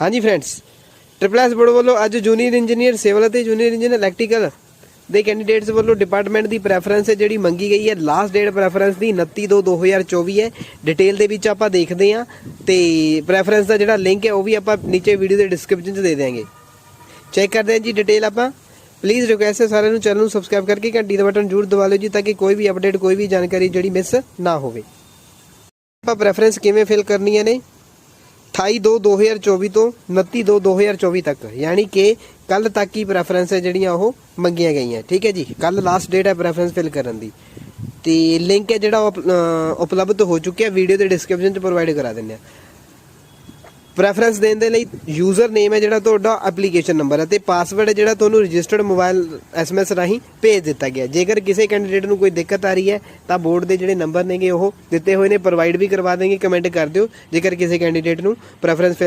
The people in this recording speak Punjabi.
ਹਾਂਜੀ ਫਰੈਂਡਸ ਟ੍ਰਿਪਲ ਐਸ ਬੋਰਡ ਵੱਲੋਂ ਅੱਜ ਜੂਨੀਅਰ ਇੰਜੀਨੀਅਰ ਸਿਵਲ ਅਤੇ ਜੂਨੀਅਰ ਇੰਜੀਨੀਅਰ ਇਲੈਕਟ੍ਰੀਕਲ ਦੇ ਕੈਂਡੀਡੇਟਸ ਵੱਲੋਂ ਡਿਪਾਰਟਮੈਂਟ ਦੀ ਪ੍ਰੈਫਰੈਂਸ ਹੈ, ਜਿਹੜੀ ਮੰਗੀ ਗਈ ਹੈ। ਲਾਸਟ ਡੇਟ ਪ੍ਰੈਫਰੈਂਸ ਦੀ 29 ਦੋ 2024 ਹੈ। ਡਿਟੇਲ ਦੇ ਵਿੱਚ ਆਪਾਂ ਦੇਖਦੇ ਹਾਂ ਤੇ ਪ੍ਰੈਫਰੈਂਸ ਦਾ ਜਿਹੜਾ ਲਿੰਕ ਹੈ, ਉਹ ਵੀ ਆਪਾਂ ਨੀਚੇ ਵੀਡੀਓ ਦੇ ਡਿਸਕ੍ਰਿਪਸ਼ਨ 'ਚ ਦੇ ਦਿਆਂਗੇ। ਚੈੱਕ ਕਰਦੇ ਹਾਂ ਜੀ ਡਿਟੇਲ ਆਪਾਂ। ਪਲੀਜ਼ ਰਿਕੁਐਸਟ ਹੈ ਸਾਰਿਆਂ ਨੂੰ ਚੈਨਲ ਨੂੰ ਸਬਸਕ੍ਰਾਈਬ ਕਰਕੇ ਘੰਟੀ ਦਾ ਬਟਨ ਜ਼ਰੂਰ ਦਬਾ ਲਓ ਜੀ, ਤਾਂ ਕਿ ਕੋਈ ਵੀ ਅਪਡੇਟ ਕੋਈ ਵੀ ਜਾਣਕਾਰੀ ਜਿਹੜੀ ਮਿਸ ਨਾ ਹੋਵੇ। ਆਪਾਂ ਪ੍ਰੈਫਰੈਂਸ ਕਿਵੇਂ ਫਿਲ ਕਰਨੀਆਂ ਨੇ? 28 ਦੋ 2024 ਤੋਂ 29 ਦੋ 2024 ਤੱਕ, ਯਾਨੀ ਕਿ ਕੱਲ ਤੱਕ ਹੀ ਪ੍ਰੈਫਰੈਂਸ ਹੈ ਜਿਹੜੀਆਂ ਉਹ ਮੰਗੀਆਂ ਗਈਆਂ। ਠੀਕ ਹੈ ਜੀ? ਕੱਲ ਲਾਸਟ ਡੇਟ ਹੈ ਪ੍ਰੈਫਰੈਂਸ ਫਿਲ ਕਰਨ ਦੀ। ਤੇ ਲਿੰਕ ਹੈ ਜਿਹੜਾ ਉਹ ਉਪਲਬਧ ਹੋ ਚੁੱਕਿਆ ਵੀਡੀਓ ਦੇ ਡਿਸਕ੍ਰਿਪਸ਼ਨ 'ਚ ਪ੍ਰੋਵਾਈਡ ਕਰਾ ਦਿੰਦੇ ਆ ਪ੍ਰੈਫਰੈਂਸ ਦੇਣ ਦੇ ਲਈ ਯੂਜ਼ਰ ਨੇਮ ਹੈ ਜਿਹੜਾ ਤੁਹਾਡਾ ਐਪਲੀਕੇਸ਼ਨ ਨੰਬਰ ਹੈ ਤੇ ਪਾਸਵਰਡ ਹੈ ਜਿਹੜਾ ਤੁਹਾਨੂੰ ਰਜਿਸਟਰਡ ਮੋਬਾਈਲ ਐਸਐਮਐਸ ਰਾਹੀਂ ਭੇਜ ਦਿੱਤਾ ਗਿਆ ਜੇਕਰ ਕਿਸੇ ਕੈਂਡੀਡੇਟ ਨੂੰ ਕੋਈ ਦਿੱਕਤ ਆ ਰਹੀ ਹੈ, ਤਾਂ ਬੋਰਡ ਦੇ ਜਿਹੜੇ ਨੰਬਰ ਨੇਗੇ ਉਹ ਦਿੱਤੇ ਹੋਏ ਨੇ ਪ੍ਰੋਵਾਈਡ ਵੀ ਕਰਵਾ ਦੇਣਗੇ ਕਮੈਂਟ ਕਰ ਦਿਓ। ਜੇਕਰ ਕਿਸੇ ਕੈਂਡੀਡੇਟ ਨੂੰ ਪ੍ਰੈਫਰੈਂਸ ਫਿਲ